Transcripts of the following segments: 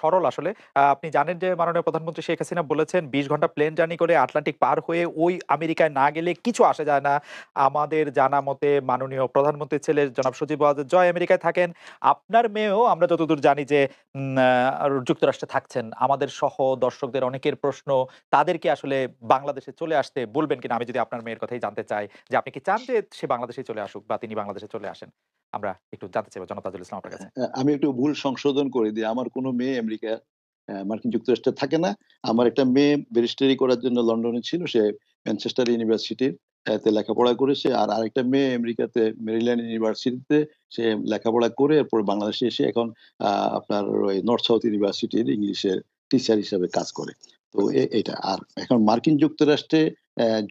সরল আসলে। আপনি জানেন যে মাননীয় প্রধানমন্ত্রী শেখ হাসিনা বলেছেন ২০ ঘণ্টা প্লেন জার্নি করে আটলান্টিক পার হয়ে ওই আমেরিকায় না গেলে কিছু আসে যায় না। আমাদের জানা মতে মাননীয় প্রধানমন্ত্রীর ছেলে জনাব সজীব জয় আমেরিকায় থাকেন। আপনার মেয়েও আমরা যতদূর জানি যে যুক্তরাষ্ট্রে থাকছেন। আমাদের সহ দর্শকদের অনেকের প্রশ্ন, তাদেরকে আসলে বাংলাদেশে চলে আসতে বলবেন কিনা? আমি যদি আপনার মেয়ের কথাই জানতে চাই, যে আপনি কি চান যে সে বাংলাদেশেই চলে আসুক বা তিনি বাংলাদেশে চলে আসেন? আমরা একটু জানতে চাইব জনাব তাজুল ইসলাম আপনার কাছে। আমি একটু ভুল সংশোধন করে দিই। আমার কোনো মেয়ে আমেরিকা মার্কিন যুক্তরাষ্ট্রে থাকে না। আমার একটা মেয়ে ব্যারিস্টারি করার জন্য লন্ডনে ছিল। সে ম্যানচেস্টার ইউনিভার্সিটির তে লেখাপড়া করেছে। আর আরেকটা মেয়ে আমেরিকাতে, মেরিল্যান্ড ইউনিভার্সিটিতে সে লেখাপড়া করে, এরপর বাংলাদেশে এসে এখন আপনার ওই নর্থ সাউথ ইউনিভার্সিটির ইংলিশের টিচার হিসেবে কাজ করে। তো এটা। আর এখন মার্কিন যুক্তরাষ্ট্রে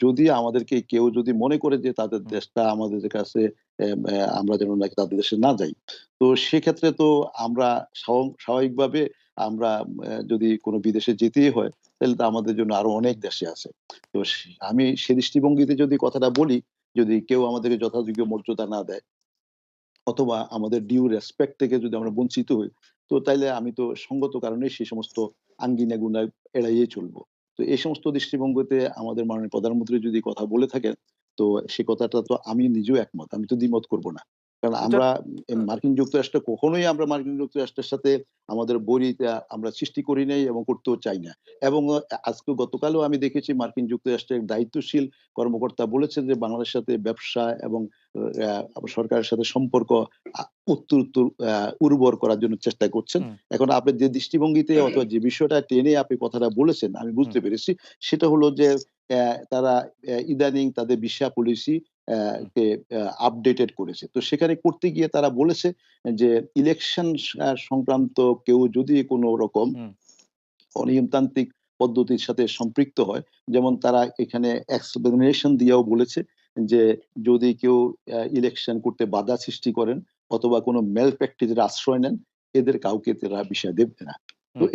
যদি আমাদেরকে কেউ যদি মনে করে যে তাদের দেশটা আমাদের কাছে আমরা যেন নাকি তাদের দেশে না যাই। তো সেক্ষেত্রে তো আমরা স্বাভাবিকভাবে আমরা যদি কোনো বিদেশে যেতেই হয় তাহলে তো আমাদের জন্য আরও অনেক দেশে আছে। তো আমি সে দৃষ্টিভঙ্গিতে যদি কথাটা বলি, যদি কেউ আমাদেরকে যথাযোগ্য মর্যাদা না দেয় অথবা আমাদের ডিউ রেসপেক্ট থেকে যদি আমরা বঞ্চিত হই, তো তাইলে আমি তো সঙ্গত কারণে সেই সমস্ত আঙ্গিনা-গুনা এড়াইয়ে চলবো। তো এই সমস্ত দৃষ্টিভঙ্গিতে আমাদের মাননীয় প্রধানমন্ত্রী যদি কথা বলে থাকেন, তো সে কথাটা তো আমি নিজেও একমত। আমি তো দ্বিমত করব না। কারণ আমরা মার্কিন যুক্তরাষ্ট্রে কখনোই আমরা মার্কিন যুক্তরাষ্ট্রের সাথে আমাদের বৈরিতা আমরা সৃষ্টি করি নাই এবং করতেও চাই না। এবং আজকে গতকালও আমি দেখেছি মার্কিন যুক্তরাষ্ট্রের দায়িত্বশীল কর্মকর্তা বলেছেন যে বাংলাদেশের সাথে ব্যবসা এবং সরকারের সাথে সম্পর্ক উত্তর, উত্তর উর্বর করার জন্য চেষ্টা করছেন। এখন আপনি যে দৃষ্টিভঙ্গিতে অথবা যে বিষয়টা টেনে আপনি কথাটা বলেছেন আমি বুঝতে পেরেছি। সেটা হলো যে তারা ইদানিং তাদের ভিসা পলিসি। কে আপডেটেড করেছে। তো সেখানে করতে গিয়ে তারা বলেছে যে ইলেকশন সংক্রান্ত কেউ যদি কোন রকম অনিয়মতান্ত্রিক পদ্ধতির সাথে সম্পৃক্ত হয়, যেমন তারা এখানে explanation দিয়েও বলেছে যে যদি কেউ ইলেকশন করতে বাধা সৃষ্টি করেন অথবা কোন malpractice এর আশ্রয় নেন, এদের কাউকে তারা ভিসা দেবে না। তো